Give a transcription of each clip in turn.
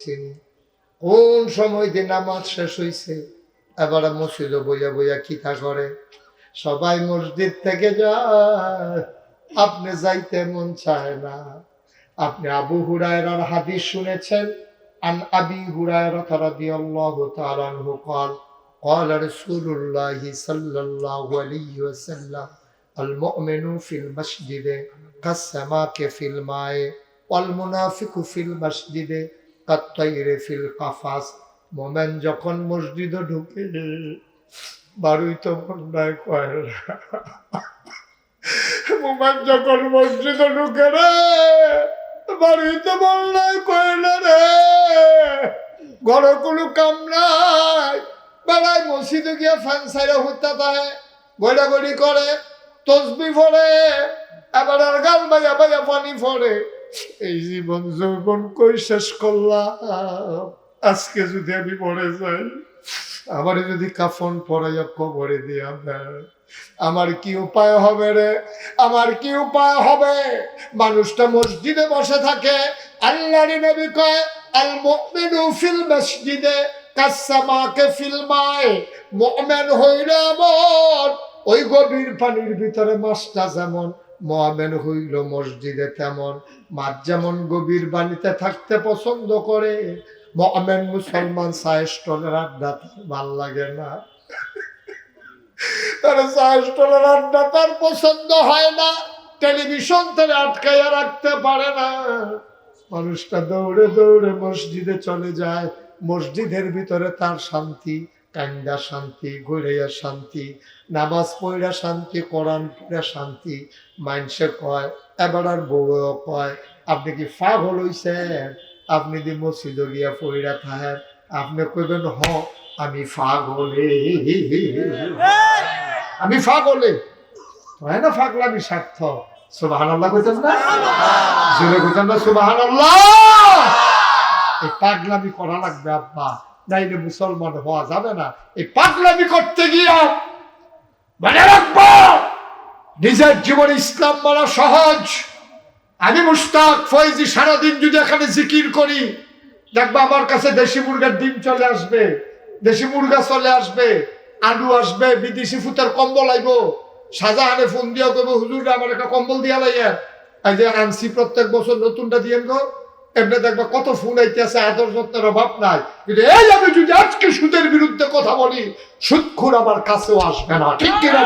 চিনি কোন সময় দিয়ে নামাজ শেষ হইছে এবারে মসজিদে বইয়া বইয়া কিতা করে সবাই মসজিদ থেকে যায় আপনি যাইতে মন চায় না আপনি আবু হুরায়রার হাদিস শুনেছেন আন আবি হুরায়রা রাদিয়াল্লাহু তাআলা আনহু قال قال رسول الله صلى الله عليه وسلم المؤمن في المسجد كالسماك في الماء والمنافق في المسجد কাত্তাইরে ফিল কাফাস মোমেন যখন মসজিদে ঢুকে, বারুই তো বন্যায় কয় মোমেন যখন মসজিদে ঢুকে রে, বারুই তো বন্যায় কয় রে। ঘরে কোনো কাম নাই বেড়ায় মসজিদে গিয়ে ফ্যান সাইরে হত্যা পায় গড়াগড়ি করে, তসবি ফোরে এবার আর গাল বাইয়া বাইয়া পানি ফোরে এই জীবন যৌবন কই শেষ করলাম? আজকে যদি আমি মরে যাই, আমার যদি কাফন পরাইয়া কবরে দিয়া দেয়, আমার কি উপায় হবে রে? আমার কি উপায় হবে? মানুষটা মসজিদে বসে থাকে, আল্লাহর নবী কয় আল মুমিনু ফিল মসজিদে কাসামাকে ফিল মায়ে, মুমিন হইল এমন, ওই গভীর পানির ভিতরে মাছটা যেমন মোহামেন হইল মসজিদে তেমন। মাছ যেমন গভীর বাণীতে থাকতে পছন্দ করে, মোহামেন মুসলমান আড্ডা ভালো লাগে না। তার আড্ডা তার পছন্দ হয় না, টেলিভিশন তারা আটকাইয়া রাখতে পারে না। মানুষটা দৌড়ে দৌড়ে মসজিদে চলে যায়, মসজিদের ভিতরে তার শান্তি কান্দা শান্তি, ঘুরাইয়া শান্তি, নামাজ পড়া শান্তি, কোরআন পড়া শান্তি, মাইনসে কয়, এবার আর বউও কয়, আপনি কি ফাগ হইছেন? আপনি দি মসজিদে গিয়া পড়া থাকেন, আপনি কইবেন, হ, আমি ফাগ হলে আমি ফাগ হলে হয় না ফাগলামি স্বার্থ? সুবাহান আল্লাহ কইতেন না? জোরে কইতেন না সুবাহান আল্লাহ এই পাগলামি করা লাগবে, আব্বা। নাইলে মুসলমান হওয়া যাবে না। এই পাগলামি করতে গিয়া মনে রাখব, নিজের জীবনে ইসলাম মানা সহজ। আমি মুস্তাক ফয়েজি সারাদিন যদি এখানে জিকির করি, দেখবা আমার কাছে দেশি মুরগার ডিম চলে আসবে, দেশি মুরগা চলে আসবে, আলু আসবে, বিদেশি ফুতের কম্বল আইব শাহজাহানে ফোন দিয়া করব হুজুর, আমার একটা কম্বল দিয়া লাইয়া এই যে আনছি প্রত্যেক বছর নতুনটা দিয়ে গো এমনি দেখবা কত ফোন আইতেছে আদর যত্নের অভাব নাই। কিন্তু এই আমি যদি আজকে সুদের বিরুদ্ধে কথা বলি, সুদখুর আমার কাছেও আসবে না। ঠিক কিনা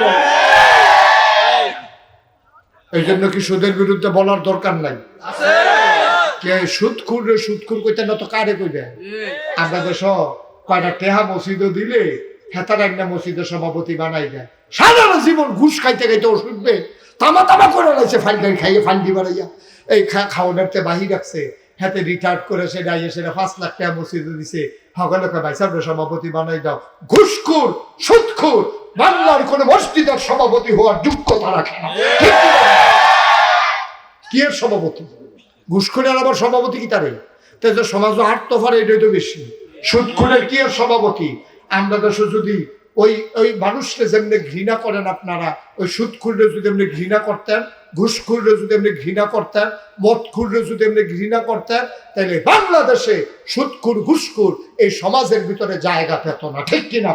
এই জন্য কি সুদের বিরুদ্ধে বলার দরকার নাই? কে রে কইতে না তো কারে কইবে? আমরা কয়টা টেহা দিলে মসজিদের সভাপতি বানাই দেয় জীবন ঘুষ খাইতে খাইতে ওষুধবে তামা তামা করে রয়েছে ফাইল খাইয়ে ফান্ডি বাড়াইয়া এই খাওয়ানোরতে বাহি রাখছে। হাতে রিটায়ার্ড করে সে ডাইয়ে পাঁচ লাখ টাকা মসজিদে দিছে। হকালকে ভাইসাবরে সভাপতি বানাই দাও। ঘুষখুর, সুদখুর, বাংলার কোন মসজিদের সভাপতি হওয়ার যোগ্যতা রাখে না। কি এর সভাপতি? আবার সভাপতি কি তারে? তো সমাজ হাঁটতে পারে এটাই তো বেশি। সুদখুরের কি এর সভাপতি? আমরা দেশে যদি ওই ওই মানুষকে যেমনি ঘৃণা করেন আপনারা, ওই সুদ যদি এমনি ঘৃণা করতেন ঘুষ খুললে যদি এমনি ঘৃণা করতেন মদ খুললে যদি এমনি ঘৃণা করতেন তাহলে বাংলাদেশে সুদখুর, ঘুষখুর এই সমাজের ভিতরে জায়গা পেত না, ঠিক কিনা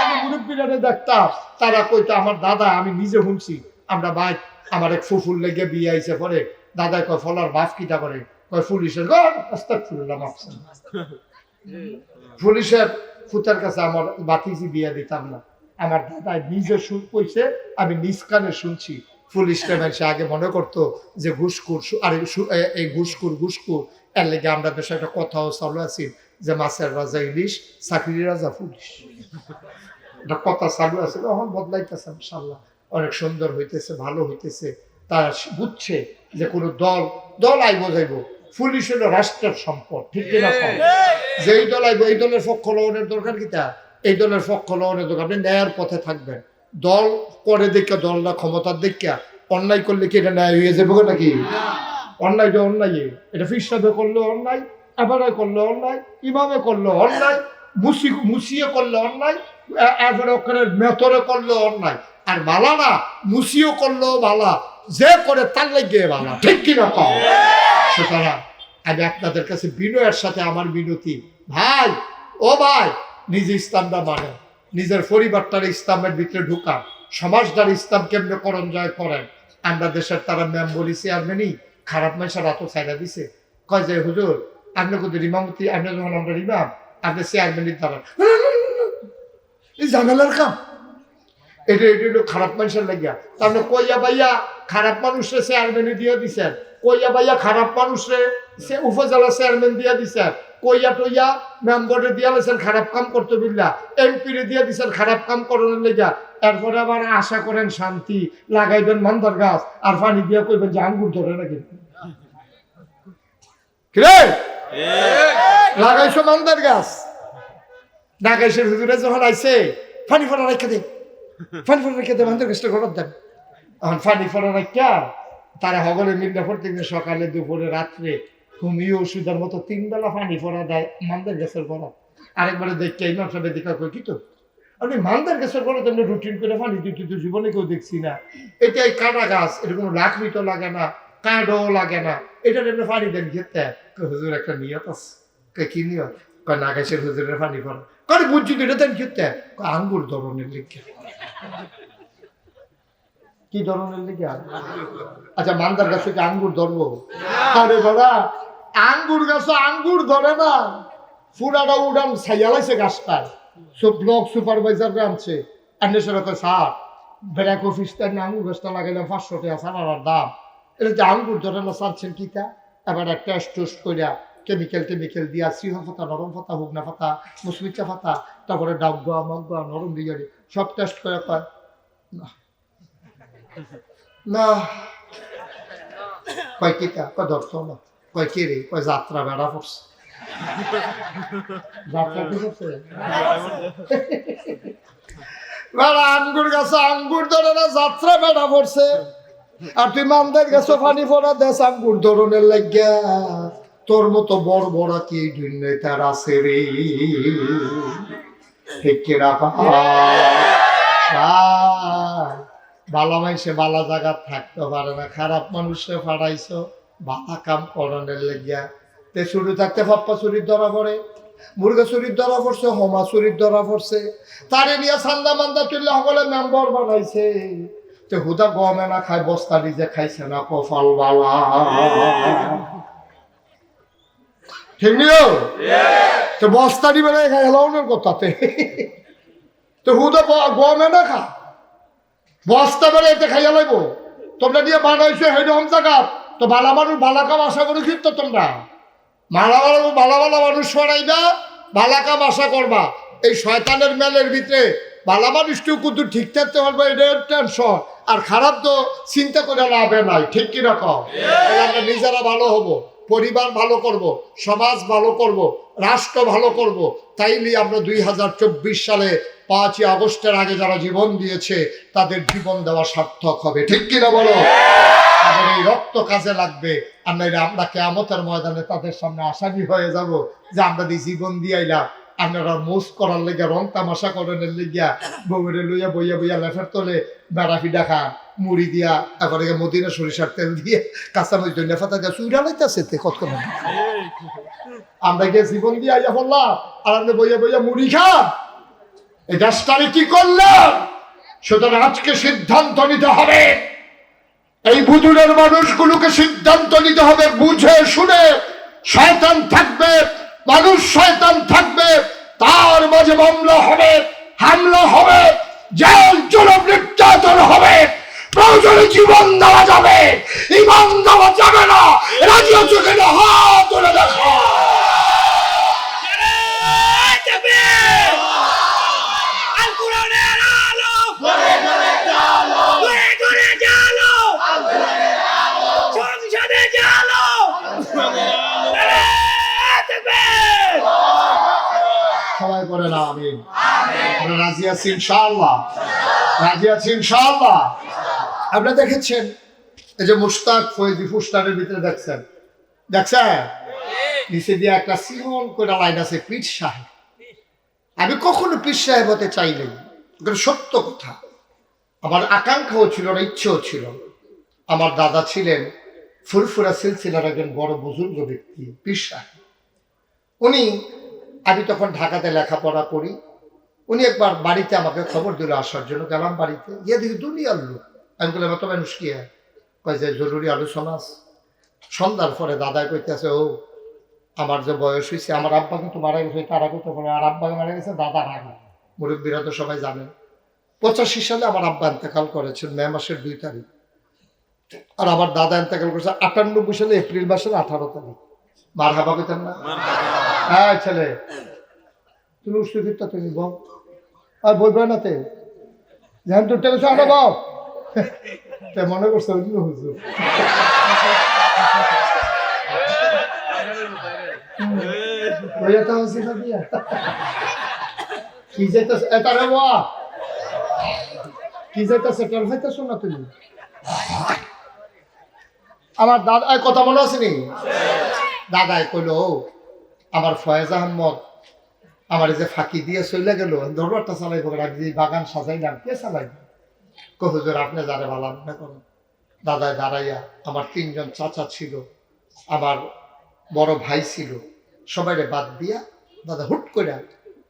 আমি মুরব্বীরা দেখতাম, তারা কইতো, আমার দাদা, আমি নিজে শুনছি আমরা ভাই, আমার এক ফুফুল লেগে বিয়ে আইছে পরে। দাদা কয়, ফলার বাপ কিটা করে? কয়, পুলিশের মাফ করুন। পুলিশের ফুতার কাছে আমার বাতিজি বিয়া দিতাম না। আমার দাদা নিজে সুর কইছে, আমি নিজ কানে শুনছি পুলিশটা মানুষ আগে মনে করতো যে ঘুষখুর সু- আরে এই ঘুষখুর ঘুষখুর। এর লেগে আমরা দেশে একটা কথাও চালু আছি যে মাছের রাজা ইলিশ চাকরির রাজা পুলিশ। একটা কথা চালু আছে এখন বদলাইতেছে ইনশাল্লাহ অনেক সুন্দর হইতেছে ভালো হইতেছে। তারা বুঝছে যে কোনো দল দল আইব যাইব। পুলিশ হলো রাষ্ট্রের সম্পদ ঠিক কিনা এই দল আইব এই দলের পক্ষ লওয়ানোর দরকার কি তা? এই দলের পক্ষ লওয়ানোর দরকার। আপনি ন্যায়ের পথে থাকবেন। দল করে দেখে দলটা ক্ষমতার দেখে অন্যায় করলে কি এটা ন্যায় হয়ে যাবে নাকি? অন্যায়টা অন্যায়, এটা ফিসাবে করলে অন্যায় আবারে করলে অন্যায় ইমামে করলে অন্যায়, মুসি মুসিয়ে করলে অন্যায় ওখানে মেতরে করলে অন্যায়। আর বালা না, মুসিও করলেও বালা, যে করে তার লেগে বালা, ঠিক কিনা কম সুতরাং আমি আপনাদের কাছে বিনয়ের সাথে আমার বিনতি। ভাই, ও ভাই, নিজে ইসলামটা মানে নিজের পরিবারটার ইসলামের ভিতরে ঢুকান সমাজটার ইসলাম কেমনে করণ জয় করেন আমরা দেশের তারা মেম্বরি চেয়ারম্যানই খারাপ মানুষের এত চাইনা দিছে। কয় যে, হুজুর, আপনি কিন্তু ইমামতি আপনি যখন আমরা ইমাম আপনি চেয়ারম্যানই এই জানালার কাম। এটা এটা হলো খারাপ মানুষের লাগিয়া। তার মানে কইয়া বাইয়া খারাপ মানুষরে চেয়ারম্যানে দিয়ে দিছেন। কইয়া বাইয়া খারাপ মানুষরে সে উপজেলা চেয়ারম্যান দিয়ে দিছেন। কইয়া টইয়া মেম্বরে দিয়া দিয়েছেন খারাপ কাম করতে বিল্লা এমপি রে দিয়ে দিছেন, খারাপ কাম করানোর লেগা এরপরে আবার আশা করেন শান্তি লাগাইবেন মান্দার গাছ, আর পানি দিয়ে কইবেন যে আঙ্গুর ধরে না কিন্তু কিরে? লাগাইছো মান্দার গাছ? হুজুরে যখন আইছে ফোড়া রেখে দে। ফানি ফোড়া রেখে দে, মান্দার গাছটা ঘরত দেন। এখন ফানি ফোড়া রেখা, তারা হগলে মিললে প্রত্যেকদিন সকালে, দুপুরে, রাত্রে হোমিও ওষুধের মতো তিন বেলা পানি ফোড়া দেয় মান্দার গাছের ঘর আরেকবারে দেখতে ইমাম সাহেব দেখা কই কি তো? আপনি মান্দার গাছের ঘরে তো আমরা রুটিন করে পানি দিতে তো জীবনে কেউ দেখছি না। এটা এই কাটা গাছ, এটা কোনো লাকড়ি তো লাগে না কাঠও লাগে না। এটা এমনি পানি দেন খেতে হুজুর একটা নিয়ত আছে? কি নিয়ত? কয় নাগাইশের হুজুরের পানি ফোড়া কয় বুঝছি এটা দেন খেতে আঙ্গুর ধরনের লিখে। কি ধরনের লিখে? আচ্ছা মান্দার গাছে কি আঙ্গুর ধরবো? আরে বাবা, আঙ্গুর গাছে আঙ্গুর ধরে না। ফুরাটা উড়ান ছাইয়ালাইছে গাছটায়। ব্লক সুপারভাইজার ব্যাক অফিস গাছটা লাগাইলাম, পাঁচশো টাকা দাম। এটা যে আঙ্গুর ধরে না চাচ্ছেন কিটা এবার টেস্ট করিয়া কেমিক্যাল টেমিক্যাল দিয়া, সিংহ ফাতা, নরম ফাতা, হুগনা ফাতা, মুসমিচা ফাতা, তারপরে ডাবগা মগা নরম বিরিয়ানি, সব টেস্ট করে কয়, না। না। কয় কিটা কয় ধরতো না কয়, কে রে? কয়, যাত্রা বেড়া পড়ছে। আঙ্গুর গাছে, আঙ্গুর ধরে না যাত্রা বেড়া পড়ছে। আর তুই পানি দেশ আঙ্গুর ধরনের তোর মতো বড় বড় কি তার আছে রে? বালা বালা জায়গা থাকতে পারে না। খারাপ মানুষে ফাড়াইছো, বালা কাম করণের লেগিয়া। তে শুরু থাকতে পাপ্পা চুরির ধরা পড়ে, মুরগা চুরির ধরা পড়ছে, হোমা চুরির ধরা পড়ছে। তারে নিয়ে সান্দা মান্দা তুললে সকলে মেম্বার বানাইছে। তে হুদা গমে না খায়, বস্তা নিজে খাইছে না কফাল বালা। ঠিক নিও? তো বস্তা নিবে না খাই হেলাউনের কথাতে। তো হুদা গমে না খা। বস্তা বেড়ে এতে খাইয়া লাইব। তোমরা দিয়ে বানাইছো, হেড হোম জায়গা তো বালা মানুষ বালা কাম আশা করি কিন্তু তোমরা। মালা বালা বালা বালা মানুষ সরাইবা বালা কাম আশা করবা। এই শয়তানের মেলের ভিতরে বালা মানুষটিও কিন্তু ঠিক থাকতে পারবে এটা টেনশন আর খারাপ তো চিন্তা করে লাভে নাই, ঠিক কীরকম আমরা নিজেরা ভালো হব, পরিবার ভালো করব, সমাজ ভালো করব, রাষ্ট্র ভালো করব তাইলে আমরা দুই হাজার চব্বিশ সালে পাঁচই আগস্টের আগে যারা জীবন দিয়েছে, তাদের জীবন দেওয়া সার্থক হবে। ঠিক কিনা বলো? তাদের এই রক্ত কাজে লাগবে। আর আমরা কেমতের ময়দানে তাদের সামনে আসামি হয়ে যাব যে আমরা দিয়ে জীবন দিয়াইলাম আপনারা মোস করার লেগে, রং তামাশা করানোর লেগিয়া বউরে লইয়া বইয়া বইয়া লেফার তোলে বেড়াফি দেখা মুড়ি দিয়া, এবারে মদিনা সরিষার তেল দিয়ে, কাঁচা মরিচ ধনিয়া পাতা দিয়া চুইরা লাইতেছে তে, কত আমরা গিয়ে জীবন দিয়ে আইয়া বললাম, আর আপনি বইয়া বইয়া মুড়ি খান এই দেশটারে কি করলাম? সুতরাং আজকে সিদ্ধান্ত নিতে হবে। এই বুধুরের মানুষগুলোকে সিদ্ধান্ত নিতে হবে, বুঝে শুনে। শয়তান থাকবে, মানুষ শয়তান থাকবে, তার মাঝে মামলা হবে, হামলা হবে, জেল, জুলুম, নির্যাতন হবে। প্রয়োজনে জীবন দেওয়া যাবে, ইমান দেওয়া যাবে না। রাজি হচ্ছে কিনা হাত তুলে দেখো আল কোরআনের আলো ঘুরে ঘুরে জালো সংসদে জালো সবাই করে না আমি আমরা রাজি আছি, ইনশাআল্লাহ। রাজি আছি, ইনশাআল্লাহ। আপনারা দেখেছেন, এই যে মুস্তাক ফৈজি ফুস্টারের ভিতরে দেখছেন? দেখছেন? নিচে দিয়ে একটা সিমন করে লাইন আছে, পীর সাহেব। আমি কখনো পীর সাহেব হতে চাইনি। সত্য কথা। আমার আকাঙ্ক্ষাও ছিল না, ইচ্ছেও ছিল আমার দাদা ছিলেন ফুরফুরা সিলসিলার একজন বড় বুজুর্গ ব্যক্তি, পীর সাহেব। উনি, আমি তখন ঢাকাতে লেখাপড়া করি উনি একবার বাড়িতে আমাকে খবর দিল আসার জন্য গেলাম বাড়িতে। গিয়ে দেখি দুনিয়ার লোক। আমি বললাম এত মানুষ কি? হয়?" কয় যে জরুরি আলোচনা আছে। সন্ধ্যার পরে দাদাই কইতেছে ও আমার যে বয়স হয়েছে আমার আব্বা কিন্তু মারা গেছে তার আগে তো আর আব্বা মারা গেছে দাদার আগে মুরব্বীরা তো সবাই জানেন পঁচাশি সালে আমার আব্বা ইন্তেকাল করেছেন মে মাসের দুই তারিখ। আর আমার দাদা ইন্তেকাল করেছে আটানব্বই সালে এপ্রিল মাসের আঠারো তারিখ। মার হাবা পেতেন না হ্যাঁ ছেলে। তুমি উঠতে তুমি বল। আর বই বই নাতে যেন তোর টাকা আনো বাপ তা মনে করছে ওই হচ্ছে কি এটা কি না তুমি? আমার দাদা কথা মনে আছে নি? দাদাই কইলো "ও, আমার ফয়েজ আহমদ আমার যে ফাঁকি দিয়ে চলে গেল দরবারটা চালাইব আমি যে বাগান সাজাইলাম কে চালাই কহুজুর আপনি যারে ভালো না করেন। দাদায় দাঁড়াইয়া আমার তিনজন চাচা ছিল আমার বড় ভাই ছিল সবাই বাদ দিয়া দাদা হুট করে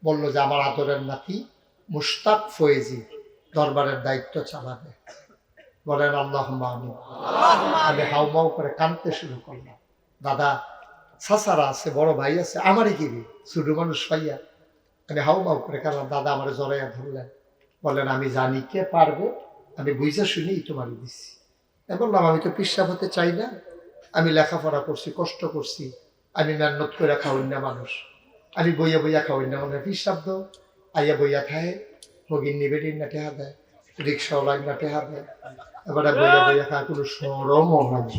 বলল যে আমার আদরের নাতি মুস্তাক ফয়েজি দরবারের দায়িত্ব চালাবে। বলেন আল্লাহ আমি আমি হাউমাউ করে কানতে শুরু করলাম। দাদা সাসারা আছে, বড় ভাই আছে, আমারই কি রে ছোট মানুষ পাইয়া আমি হাউমাউ করে কারণ দাদা আমার জড়াইয়া ধরলেন। বলেন আমি জানি কে পারবে, আমি বুঝা শুনেই তোমার দিচ্ছি আমি বললাম, আমি তো পিসাব হতে চাই না, আমি লেখাপড়া করছি, কষ্ট করছি, আমি মেহনত করে খাওয়াই না মানুষ। আমি বইয়া বইয়া খাওয়াই না মানে পিসাব আইয়া বইয়া খায় ভগিন নিবেদিন না টেহা দেয় রিক্সাওয়ালা না টেহা দেয়। এবারে বইয়া বইয়া খায়, কোনো রে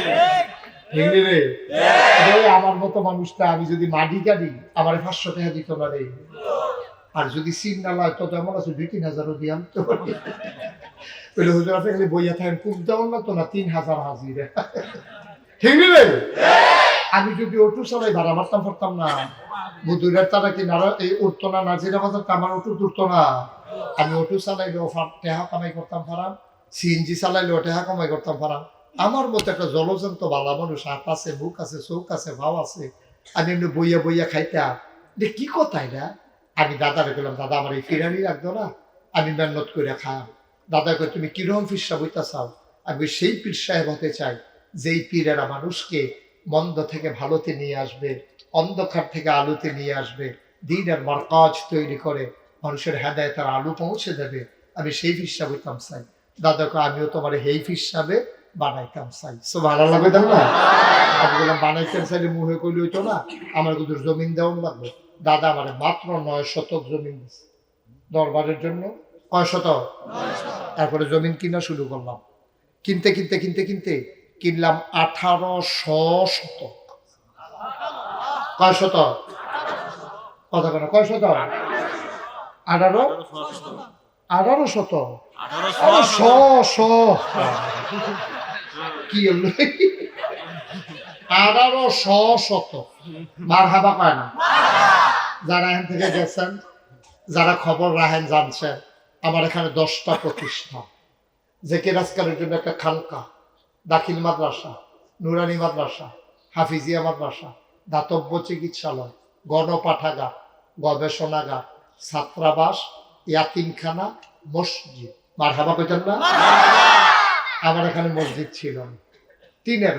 এই। আমার মতো মানুষটা আমি যদি মাটি গাড়ি আমার পাঁচশো টাকা দিত না রে। আর যদি সিন না লয় তো এমন আছে দুই তিন হাজারও দিয়াম তো। বলে হুজুর আপনি খালি বইয়া থাকেন খুব দেওয়ার না তো না তিন হাজার হাজিরে ঠিক আমি যদি অটো চালাই ভাড়া মারতাম পারতাম না। বুধুরের তারা কি নারা এই উঠতো না নাজিরা বাজার আমার অটো তুলতো না। আমি অটো চালাইলেও টেহা কামাই করতাম পারাম সিএনজি চালাইলেও টেহা কামাই করতাম পারাম আমার মতো একটা জলজন্ত বালা মানুষ হাত আছে বুক আছে, চোখ আছে, ভাও আছে, আমি এমনি বইয়া বইয়া খাইতাম যে কি কথা এটা? আমি দাদারে বললাম দাদা, আমার এই ফিরানি রাখতো না, আমি মেহনত করে খাম। দাদা কই তুমি কীরকম ফিরসা বইতা চাও আমি সেই পীর হতে চাই, যেই পীরেরা মানুষকে মন্দ থেকে ভালোতে নিয়ে আসবে, অন্ধকার থেকে আলোতে নিয়ে আসবে, দিনের মার্কাজ তৈরি করে মানুষের হেদায় তার আলো পৌঁছে দেবে, আমি সেই ফিরসা বইতাম চাই। দাদাকে আমিও তোমার এই হিসাবে বানাইতাম চাই। সো ভালো লাগবে তাই না? বললাম বানাইতেন চাইলে মুহে কইলে হইতো না, আমার কিন্তু জমিন দেওয়ান লাগবে। দাদা আমার মাত্র নয় শতক জমিন দরবারের জন্য কয় শতক? তারপরে জমিন কিনা শুরু করলাম। কিনতে কিনতে কিনতে কিনতে কিনলাম আঠারোশো শতক। কয় শতক? কথা কেন কয় শতক? আঠারো? আঠারো শতক। শ শ হলো শ শত মার হাবা পায় না। যারা এখান থেকে গেছেন, যারা খবর রাখেন জানছেন আমার এখানে দশটা প্রতিষ্ঠান। যে কেরাজকারের জন্য একটা খালকা, দাখিল মাদ্রাসা, নুরানি মাদ্রাসা, হাফিজিয়া মাদ্রাসা, দাতব্য চিকিৎসালয়, গণপাঠাগার, গবেষণাগার, ছাত্রাবাস, ইয়াতিমখানা, মসজিদ। মার হাবা পেতেন না আমার এখানে মসজিদ ছিল। তিনের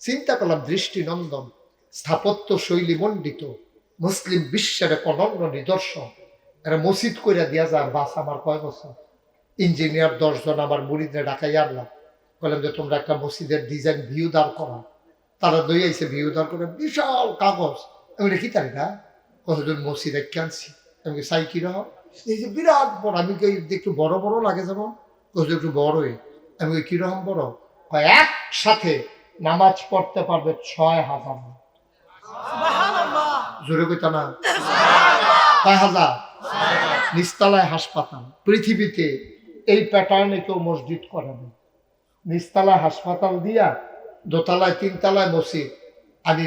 চিন্তা করলাম, দৃষ্টিনন্দন, স্থাপত্য শৈলী মণ্ডিত, মুসলিম বিশ্বের এক অনন্য নিদর্শন। এটা মসজিদ করে দিয়া যায় বাস আমার কয় বছর? ইঞ্জিনিয়ার দশজন আমার মুড়িদে ডাকাই আনলাম। বললাম যে, তোমরা একটা মসজিদের ডিজাইন ভিউ দাঁড় করা তারা দই আইসে ভিউ দাঁড় করে, বিশাল কাগজ। আমি লিখি তারি না কতজন মসজিদ একে আমি সাই কীরকম এই যে বিরাট বড়, আমি কি একটু বড় বড় লাগে যেমন? কত একটু বড়ই। আমি কীরকম বড়? একসাথে নামাজ পড়তে পারবে ছয় হাজার। জোরে কইতা না? কয় হাজার? নিস্তালায় হাসপাতাল। পৃথিবীতে এই প্যাটার্নে কেউ মসজিদ করে না। নিস্তালায় হাসপাতাল দিয়া দোতলায় তিনতলায় মসজিদ। আমি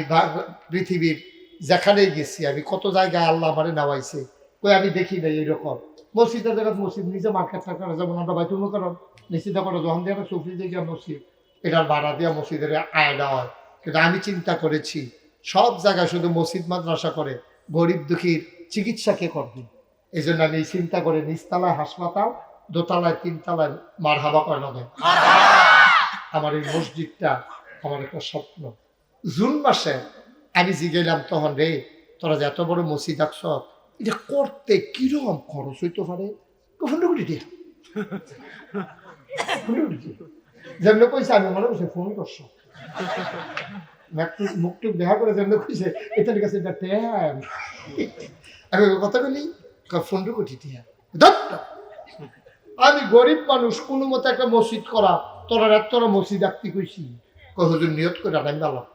পৃথিবীর যেখানেই গেছি আমি কত জায়গায় আল্লাহ আমারে নামাইছে কই আমি দেখি নাই এরকম মসজিদের জায়গা মসজিদ, নিজে মার্কেট করে যেমন আমরা বাইতুল করো নিশ্চিত করো যখন দিয়ে সুফি দিকে মসজিদ এটার ভাড়া দিয়া মসজিদের আয়না হয়। কিন্তু আমি চিন্তা করেছি, সব জায়গায় শুধু মসজিদ মাদ্রাসা করে গরিব দুঃখীর চিকিৎসা কে করবেন এই জন্য আমি চিন্তা করে নিচতলায় হাসপাতাল, দোতলায়, তিনতলায় মার হাবা করানো দেয় আমার এই মসজিদটা আমার একটা স্বপ্ন। জুন মাসে আমি জিগেলাম তখন, রে, তোরা যে এত বড় মসজিদ আঁকছ এটা করতে কীরকম খরচ হইতে পারে পনেরো কোটি। যেমন কইছে আমি মনে করছি ফোন করছ মুখ টুক দেখা করে যেমন কইছে এটার কাছে এটা ট্যাম আমি কথা বলি পনেরো কোটি আমি গরিব মানুষ কোনো মতে একটা মসজিদ করা তোরা রাত তোরা মসজিদ আঁকতে কইছি। কই হুজুর নিয়ত করে আমি বললাম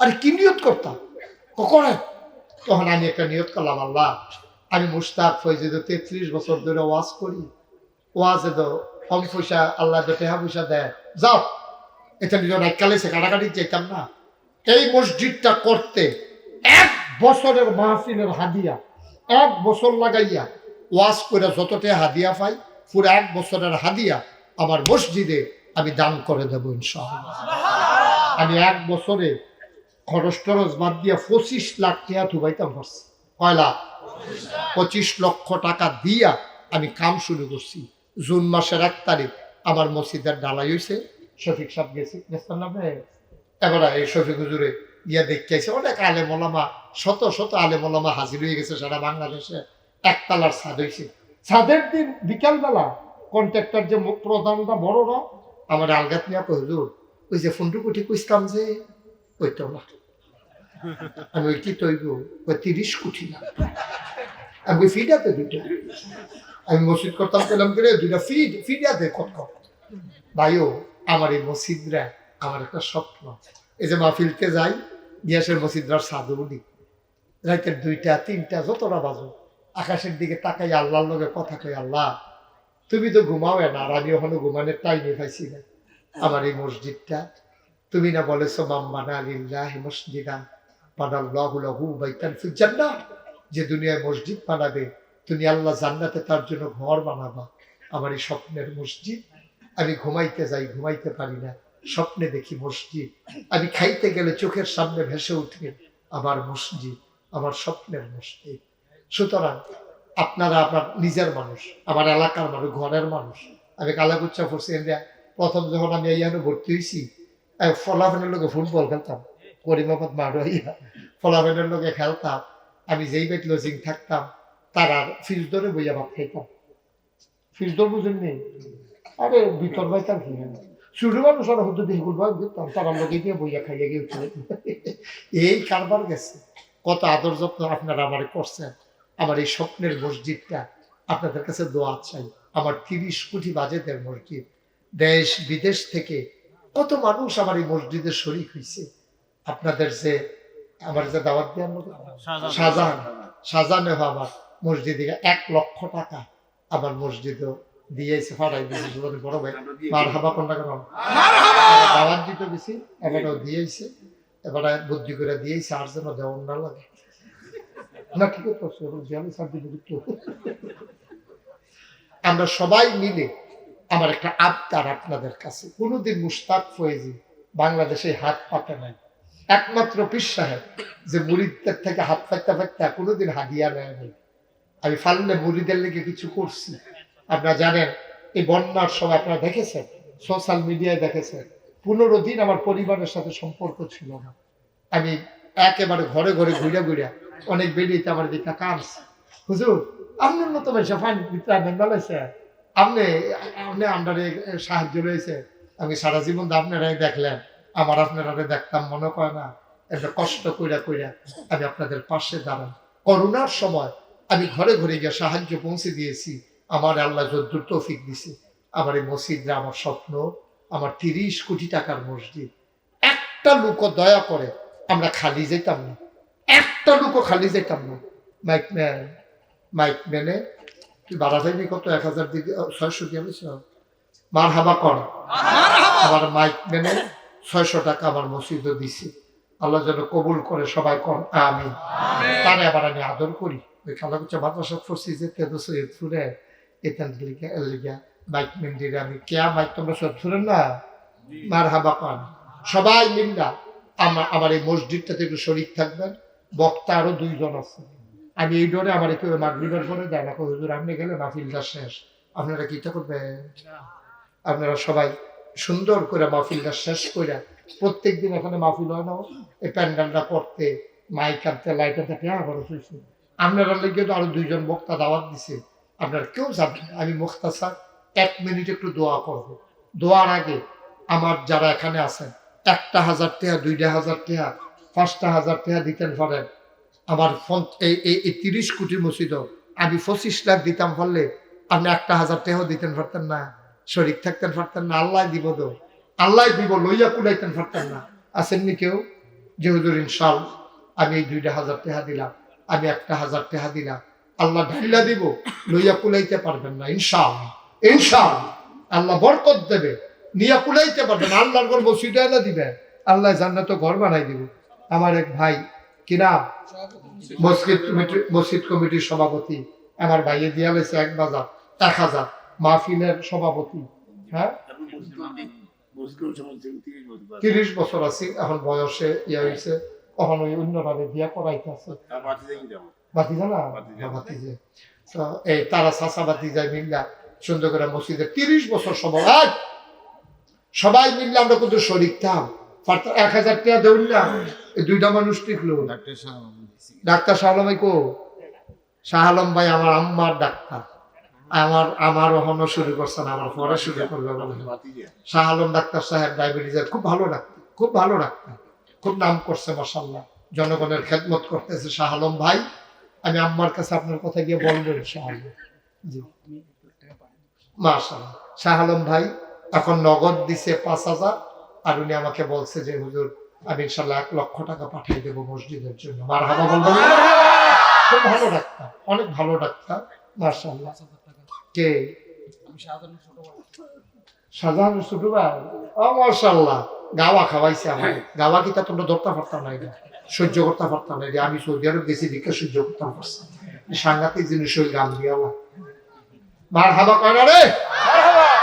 আরে কি নিয়ত করতাম কখনো? তখন আমি একটা নিয়ত করলাম, আল্লাহ, আমি মুস্তাক ফৈজিদ তেত্রিশ বছর ধরে ওয়াজ করি। ওয়াজে তো কম পয়সা, আল্লাহ তো টেহা পয়সা দেয়। যাও, এটা নিজের এককালে সে কাটাকাটি চাইতাম না। এই মসজিদটা করতে এক বছরের মাহফিলের হাদিয়া, এক বছর লাগাইয়া ওয়াজ করে যতটা হাদিয়া পাই, পুরো এক বছরের হাদিয়া আমার মসজিদে আমি দান করে দেবো ইনশাআল্লাহ। আমি এক বছরে খরচ টরচ বাদ দিয়া পঁচিশ লাখ টাকা থুবাইতাম পারছি কয় লাখ? পঁচিশ লক্ষ টাকা দিয়া আমি কাম শুরু করছি। জুন মাসের এক তারিখ আমার মসজিদের ডালাই হয়েছে শফিক সাহেব গেছে। গেছেন আপনি? এবার এই শফিক হুজুরে ইয়া দেখিয়েছে অনেক আলেম ওলামা, শত শত আলেম ওলামা হাজির হয়ে গেছে সারা বাংলাদেশে। একতলার ছাদ হয়েছে ছাদের দিন বিকালবেলা কন্ট্রাক্টর যে প্রধানটা বড়রা আমার আলগাত নিয়ে হুজুর, ওই যে ফোনটু কুটি কইতাম যে ওইটা না। আমি কি তৈব ওই তিরিশ কোটি না। আমি ফিডাতে দুইটা। আমি মসজিদ করতাম, পেলাম করে দুইটা ফিড ফিডাতে কত ভাইও, আমার এই মসজিদরা আমার একটা স্বপ্ন। এই যে মাহফিলতে যাই গিয়াসের মসজিদরার সাধু উনি রাতের দুইটা, তিনটা যতটা বাজো আকাশের দিকে তাকাই আল্লাহর লগে কথা কই, আল্লাহ, তুমি তো ঘুমাও না, আর আমি ওখানে ঘুমানোর টাইমে পাইছি না। আমার এই মসজিদটা, তুমি না বলেছ, মাম্মানা আলিল্লাহ মসজিদান বানাল্লাহু লাহু বাইতান ফিল যে দুনিয়ায় মসজিদ বানাবে, তুমি আল্লাহ জান্নাতে তার জন্য ঘর বানাবা। আমার এই স্বপ্নের মসজিদ, আমি ঘুমাইতে যাই, ঘুমাইতে পারি না। স্বপ্নে দেখি মসজিদ। আমি খাইতে গেলে চোখের সামনে ভেসে উঠবে আমার মসজিদ, আমার স্বপ্নের মসজিদ। সুতরাং আপনারা আপনার নিজের মানুষ, আমার এলাকার মানুষ, ঘরের মানুষ। আমি কালাকুচ্চা পড়ছি প্রথম যখন আমি এইখানে ভর্তি হয়েছি ফলাফেনের লোকে ফুটবল খেলতাম। করিমাবাদ মাঠ হইয়া ফলাফেনের লোকে খেলতাম আমি যেই বেট লজিং থাকতাম তারা ফিজ ধরে বইয়া ভাত খাইতাম ফিজ ধর বুঝেন নেই আরে ভিতর ভাই তার কি শুরু মানুষ আর হতো দেখি বলব দিতাম তারা লোকে দিয়ে বইয়া খাইয়া গিয়ে উঠে এই কারবার গেছে। কত আদর যত্ন আপনারা আমার করছেন আমার এই স্বপ্নের মসজিদটা আপনাদের কাছে দোয়া চাই। আমার তিরিশ কোটি বাজেটের মসজিদ। দেশ বিদেশ থেকে কত মানুষ আমার এই মসজিদে শরিক হয়েছে আপনাদের যে আমার যে দাওয়াত দেওয়ার মতো শাহজাহান শাহজাহানে আমার মসজিদে এক লক্ষ টাকা আমার মসজিদও দিয়েছে ফাটাই দিয়েছে বড় ভাই। মার হাবা কোনটা কেন? দাওয়াত দিতে বেশি এবারও দিয়েছে। এবারে বুদ্ধি করে দিয়েছে আর যেন দেওয়ার না লাগে। না ঠিক আছে সার্টিফিকেট আমরা সবাই মিলে আমার একটা আবদার আপনাদের কাছে। কোনোদিন মুস্তাক ফয়েজি বাংলাদেশে হাত পাতে নাই। একমাত্র পীর সাহেব যে মুরিদদের থেকে হাত পাইতে পাইতে কোনোদিন হাদিয়া নেয় নাই। আমি ফাললে মুরিদের লেগে কিছু করছি। আপনারা জানেন, এই বন্যার সময় আপনারা দেখেছেন? সোশ্যাল মিডিয়ায় দেখেছেন? পনেরো দিন আমার পরিবারের সাথে সম্পর্ক ছিল না। আমি একেবারে ঘরে ঘরে ঘুরে ঘুরে অনেক বেরিয়েতে আমার দিকে কাঁদছে। হুজুর আপনার দিতে বলেছে আপনি আপনি আন্ডারে সাহায্য রয়েছে। আমি সারা জীবন আপনারাই দেখলেন। আমার আপনারা দেখতাম মনে করে না। একটা কষ্ট কইরা কইরা আমি আপনাদের পাশে দাঁড়ান করোনার সময় আমি ঘরে ঘরে গিয়ে সাহায্য পৌঁছে দিয়েছি। আমার আল্লাহ যদ্দুর তৌফিক দিছে। আমার এই মসজিদরা আমার স্বপ্ন। আমার তিরিশ কোটি টাকার মসজিদ। একটা লোক দয়া করে আমরা খালি যেতাম না। একটা লোকও খালি যেতাম না। মাইক ম্যান মাইক ম্যানে তুই বাড়া যাইবি কত? এক হাজার দিকে ছয়শো দিয়ে মার হাবা কর। আমার মাইক ম্যানে ছয়শো টাকা আমার মসজিদও দিছি। আল্লাহ যেন কবুল করে সবাই কর। আমি তারে আবার আমি আদর করি। ওই খালাকুচা মাদ্রাসা পড়ছি যে তেতো সৈয়দ এখান মেন্ডিরে আমি। কেয়া মাইক? তোমরা সব ফুরেন না? মার হাবা পান। সবাই মিল্লা আমার আমার এই মসজিদটাতে একটু শরিক থাকবেন। বক্তা আরও দুইজন আছে। আমি এই ডোরে আমার কেউ মাগরিবের পরে দেয় না। হুজুর আপনি গেলে মাহফিলটা শেষ। আপনারা কি করবেন? আপনারা সবাই সুন্দর করে মাহফিলটা শেষ করে প্রত্যেক দিন এখানে মাহফিল হয় না এই প্যান্ডেলটা করতে মাইক আনতে লাইট আনতে হ্যাঁ বড় শুয়েছে আপনারা লেগে তো আরও দুইজন বক্তা দাওয়াত দিছে। আপনারা কেউ যাবেন না। আমি মুখতাসার এক মিনিট একটু দোয়া করব। দোয়ার আগে আমার যারা এখানে আছেন, একটা হাজার টাকা দুইটা হাজার টাকা পাঁচটা হাজার টাকা দিতেন পারেন। আমার এই তিরিশ কোটি মসজিদ আমি পঁচিশ লাখ দিতাম পারলে আপনি একটা হাজার টাকাও দিতেন পারতেন না। শরিক থাকতেন পারতেন না, আল্লাহ দিব তো। আল্লাহ দিব, লইয়া কুলাইতেন পারতেন না। আসেননি কেউ? যে হুজুর ইনশাল আমি এই দুইটা হাজার টাকা দিলাম, আমি একটা হাজার টাকা দিলাম। আল্লাহ ঢাইলা দিব, লইয়া কুলাইতে পারবেন না ইনশাল ইনশাল আল্লাহ বরকত দেবে, নিয়া কুলাইতে পারবেন আল্লাহর ঘর মসজিদে এনে দিবে। আল্লাহ জান্নাত ঘর বানাই দিব। আমার এক ভাই কিনা মসজিদ কমিটি, মসজিদ কমিটির সভাপতি। আমার ভাইয়ে দিয়া লেছে এক বাজার, এক হাজার। মাহফিলের সভাপতি হ্যাঁ? তিরিশ বছর আছি এখন বয়সে ইয়ে হয়েছে তখন ওই অন্যভাবে বিয়া করাইতে আছে। বাতিজা না? বাতিজা। হ্যাঁ, তো এই তারা বাতিজায় মিল্লা সুন্দর করে মসজিদে তিরিশ বছর সময় সবাই মিললে আমরা কিন্তু শরিক থাম। ফার্তা- এক হাজার টাকা দৌড়লাম দুইটা মানুষ টিকলো। ডাক্তার শাহ আলম ভাই কো? শাহ আলম ভাই আমার আম্মার ডাক্তার। আমার আমার শুরু করছেন আমার পরে শুরু করবে শাহ আলম ডাক্তার সাহেব ডায়াবেটিসের খুব ভালো ডাক্তার খুব ভালো ডাক্তার। খুব নাম করছে মাসাল্লাহ জনগণের খেদমত করতেছে শাহ আলম ভাই। আমি আম্মার কাছে আপনার কথা গিয়ে বলব শাহ আলম জি। মাশাল্লাহ শাহ আলম ভাই এখন নগদ দিছে পাঁচ হাজার আর উনি আমাকে বলছে যে হুজুর আমি ইনশাল্লাহ এক লক্ষ টাকা পাঠিয়ে দেবো মসজিদের জন্য। মার হাবা বলব খুব ভালো ডাক্তার অনেক ভালো ডাক্তার মার্শাল্লাহ কে? সাজান ছোট ভাই। ও মার্শাল্লাহ গাওয়া খাওয়াইছে আমার। গাওয়া কি তা তোমরা ধরতে পারতাম না এটা? সহ্য করতে পারতাম না আমি সৌদি আরব গেছি দিকে সহ্য করতে পারছি সাংঘাতিক জিনিস ওই গান দিয়ে আল্লাহ। মার হাবা কয় না রে?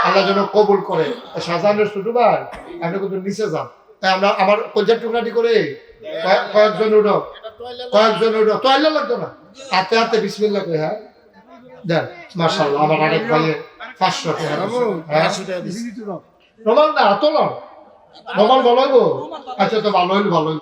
আল্লাহ যেন কবুল করে। শাহজাহানের ছোট ভাই আপনি কিন্তু নিচে যান। তাই আমরা আমার কলজার টুকরাটি করে কয়েকজন উঠো। কয়েকজন উঠো। তো আল্লাহ লাগতো না? হাতে হাতে বিসমিল্লা করে হ্যাঁ? দেন মার্শাল্লাহ আমার আরেক ভাইয়ে পাঁচশো টাকা রোমান হ্যাঁ? রমাল না তোল রমাল ভালো আচ্ছা তো ভালো হইল ভালো হইল।